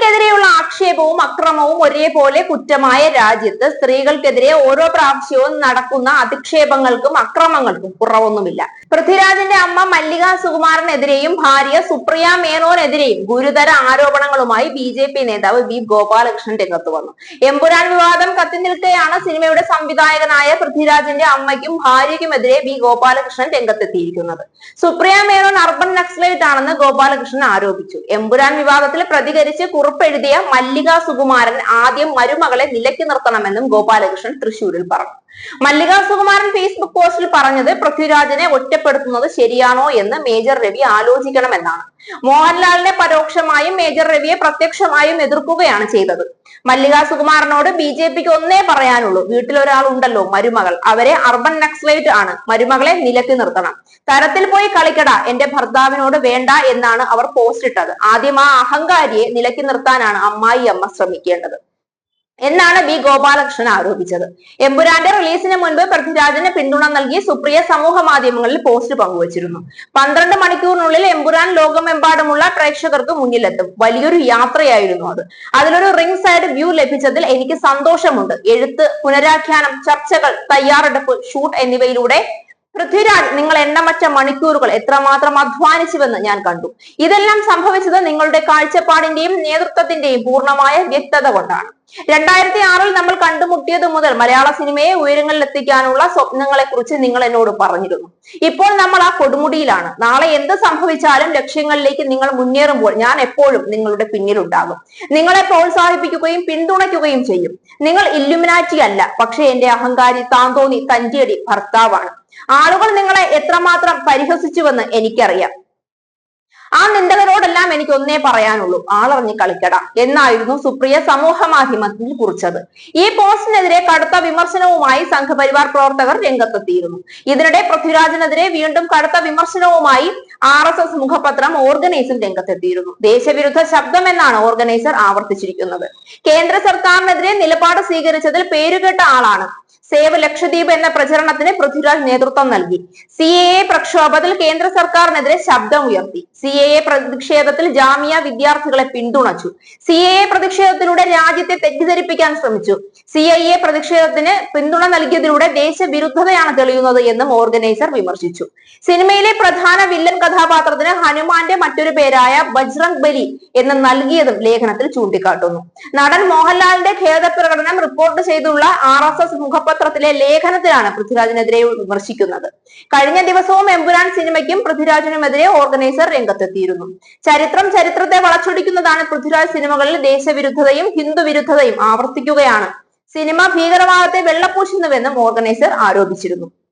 സ്ത്രീകൾക്കെതിരെയുള്ള ആക്ഷേപവും അക്രമവും ഒരേപോലെ കുറ്റമായ രാജ്യത്ത് സ്ത്രീകൾക്കെതിരെ ഓരോ പ്രാവശ്യവും നടക്കുന്ന അധിക്ഷേപങ്ങൾക്കും അക്രമങ്ങൾക്കും കുറവൊന്നുമില്ല. പൃഥ്വിരാജിന്റെ അമ്മ മല്ലിക സുകുമാരനെതിരെയും ഭാര്യ സുപ്രിയ മേനോനെതിരെയും ഗുരുതര ആരോപണങ്ങളുമായി ബി ജെ പി നേതാവ് ബി ഗോപാലകൃഷ്ണൻ രംഗത്ത് വന്നു. എമ്പുരാൻ വിവാദം കത്തി നിൽക്കെയാണ് സിനിമയുടെ സംവിധായകനായ പൃഥ്വിരാജിന്റെ അമ്മയ്ക്കും ഭാര്യയ്ക്കുമെതിരെ ബി ഗോപാലകൃഷ്ണൻ രംഗത്തെത്തിയിരിക്കുന്നത്. സുപ്രിയ മേനോൻ അർബൻ നക്സലൈറ്റ് ആണെന്ന് ഗോപാലകൃഷ്ണൻ ആരോപിച്ചു. എമ്പുരാൻ വിവാദത്തിൽ പ്രതികരിച്ച് കുറിപ്പെഴുതിയ മല്ലിക സുകുമാരൻ ആദ്യം മരുമകളെ നിലയ്ക്ക് നിർത്തണമെന്നും ഗോപാലകൃഷ്ണൻ തൃശൂരിൽ പറഞ്ഞു. മല്ലിക സുകുമാരൻ ഫേസ്ബുക്ക് പോസ്റ്റിൽ പറഞ്ഞത് പൃഥ്വിരാജിനെ ഒറ്റപ്പെടുത്തുന്നത് ശരിയാണോ എന്ന് മേജർ രവി ആലോചിക്കണമെന്നാണ്. മോഹൻലാലിനെ പരോക്ഷമായും മേജർ രവിയെ പ്രത്യക്ഷമായും എതിർക്കുകയാണ് ചെയ്തത്. മല്ലിക സുകുമാരനോട് ബി ജെ പിക്ക് ഒന്നേ പറയാനുള്ളൂ വീട്ടിൽ ഒരാൾ ഉണ്ടല്ലോ മരുമകൾ. അവരെ അർബൻ നക്സലൈറ്റ് ആണ്. മരുമകളെ നിലയ്ക്ക് നിർത്തണം. തരത്തിൽ പോയി കളിക്കട എന്റെ ഭർത്താവിനോട് വേണ്ട എന്നാണ് അവർ പോസ്റ്റ് ഇട്ടത് ആദ്യം ആ അഹങ്കാരിയെ നിലക്കി നിർത്താനാണ് അമ്മായി അമ്മ ശ്രമിക്കേണ്ടത്. എന്നാണ് ബി ഗോപാലകൃഷ്ണൻ ആരോപിച്ചത്. എമ്പുരാന്റെ റിലീസിന് മുൻപ് പൃഥ്വിരാജിന് പിന്തുണ നൽകി സുപ്രിയ സമൂഹ മാധ്യമങ്ങളിൽ പോസ്റ്റ് പങ്കുവച്ചിരുന്നു. പന്ത്രണ്ട് മണിക്കൂറിനുള്ളിൽ എമ്പുരാൻ ലോകമെമ്പാടുമുള്ള പ്രേക്ഷകർക്ക് മുന്നിലെത്തും. വലിയൊരു യാത്രയായിരുന്നു അത്. അതിലൊരു റിംഗ് സൈഡ് വ്യൂ ലഭിച്ചതിൽ എനിക്ക് സന്തോഷമുണ്ട്. എഴുത്ത് പുനരാഖ്യാനം ചർച്ചകൾ തയ്യാറെടുപ്പ് ഷൂട്ട് എന്നിവയിലൂടെ പൃഥ്വിരാജ് നിങ്ങൾ എണ്ണമറ്റ മണിക്കൂറുകൾ എത്രമാത്രം അധ്വാനിച്ചുവെന്ന് ഞാൻ കണ്ടു. ഇതെല്ലാം സംഭവിച്ചത് നിങ്ങളുടെ കാഴ്ചപ്പാടിന്റെയും നേതൃത്വത്തിന്റെയും പൂർണമായ വ്യക്തത കൊണ്ടാണ്. രണ്ടായിരത്തി ആറിൽ നമ്മൾ കണ്ടുമുട്ടിയത് മുതൽ മലയാള സിനിമയെ ഉയരങ്ങളിൽ എത്തിക്കാനുള്ള സ്വപ്നങ്ങളെ കുറിച്ച് നിങ്ങൾ എന്നോട് പറഞ്ഞിരുന്നു. ഇപ്പോൾ നമ്മൾ ആ കൊടുമുടിയിലാണ്. നാളെ എന്ത് സംഭവിച്ചാലും ലക്ഷ്യങ്ങളിലേക്ക് നിങ്ങൾ മുന്നേറുമ്പോൾ ഞാൻ എപ്പോഴും നിങ്ങളുടെ പിന്നിലുണ്ടാകും. നിങ്ങളെ പ്രോത്സാഹിപ്പിക്കുകയും പിന്തുണയ്ക്കുകയും ചെയ്യും. നിങ്ങൾ ഇല്ലുമിനാറ്റി അല്ല പക്ഷെ എന്റെ അഹങ്കാരി താന്തോന്നി തഞ്ചേടി ഭർത്താവാണ്. ആളുകൾ നിങ്ങളെ എത്രമാത്രം പരിഹസിച്ചുവെന്ന് എനിക്കറിയാം. ആ നിന്ദകരോടെല്ലാം എനിക്ക് ഒന്നേ പറയാനുള്ളൂ. ആളറിഞ്ഞ് കളിക്കട. എന്നായിരുന്നു സുപ്രിയ സമൂഹ മാധ്യമത്തിൽ കുറിച്ചത്. ഈ പോസ്റ്റിനെതിരെ കടുത്ത വിമർശനവുമായി സംഘപരിവാർ പ്രവർത്തകർ രംഗത്തെത്തിയിരുന്നു. ഇതിനിടെ പൃഥ്വിരാജിനെതിരെ വീണ്ടും കടുത്ത വിമർശനവുമായി ആർ എസ് എസ് മുഖപത്രം ഓർഗനൈസർ രംഗത്തെത്തിയിരുന്നു. ദേശവിരുദ്ധ ശബ്ദം എന്നാണ് ഓർഗനൈസർ ആവർത്തിച്ചിരിക്കുന്നത്. കേന്ദ്ര സർക്കാരിനെതിരെ നിലപാട് സ്വീകരിച്ചതിൽ പേരുകേട്ട ആളാണ്. സേവ് ലക്ഷദ്വീപ് എന്ന പ്രചരണത്തിന് പൃഥ്വിരാജ് നേതൃത്വം നൽകി. സി എ പ്രക്ഷോഭത്തിൽ കേന്ദ്ര സർക്കാരിനെതിരെ ശബ്ദമുയർത്തി. സി എ എ പ്രതിഷേധത്തിൽ ജാമിയ വിദ്യാർത്ഥികളെ പിന്തുണച്ചു. സി എ എ പ്രതിഷേധത്തിലൂടെ രാജ്യത്തെ തെറ്റിദ്ധരിപ്പിക്കാൻ ശ്രമിച്ചു. സി ഐ എ പ്രതിഷേധത്തിന് പിന്തുണ നൽകിയതിലൂടെ ദേശവിരുദ്ധതയാണ് തെളിയുന്നത് എന്നും ഓർഗനൈസർ വിമർശിച്ചു. സിനിമയിലെ പ്രധാന വില്ലൻ കഥാപാത്രത്തിന് ഹനുമാന്റെ മറ്റൊരു പേരായ ബജ്രംഗ് ബലി എന്ന് നൽകിയതും ലേഖനത്തിൽ ചൂണ്ടിക്കാട്ടുന്നു. നടൻ മോഹൻലാലിന്റെ ഖേദ പ്രകടനം റിപ്പോർട്ട് ചെയ്തുള്ള ആർ എസ് എസ് മുഖപത്രത്തിലെ ലേഖനത്തിലാണ് പൃഥ്വിരാജിനെതിരെ വിമർശിക്കുന്നത്. കഴിഞ്ഞ ദിവസവും എമ്പുരാൻ സിനിമയ്ക്കും പൃഥ്വിരാജിനുമെതിരെ ഓർഗനൈസർ രംഗത്തെത്തിയിരുന്നു. ചരിത്രം ചരിത്രത്തെ വളച്ചൊടിക്കുന്നതാണ് പൃഥ്വിരാജ് സിനിമകളിൽ ദേശവിരുദ്ധതയും ഹിന്ദുവിരുദ്ധതയും ആവർത്തിക്കുകയാണ്. സിനിമ ഭീകരവാദത്തെ വെള്ളപൂശുന്നുവെന്നും ഓർഗനൈസർ ആരോപിച്ചിരുന്നു.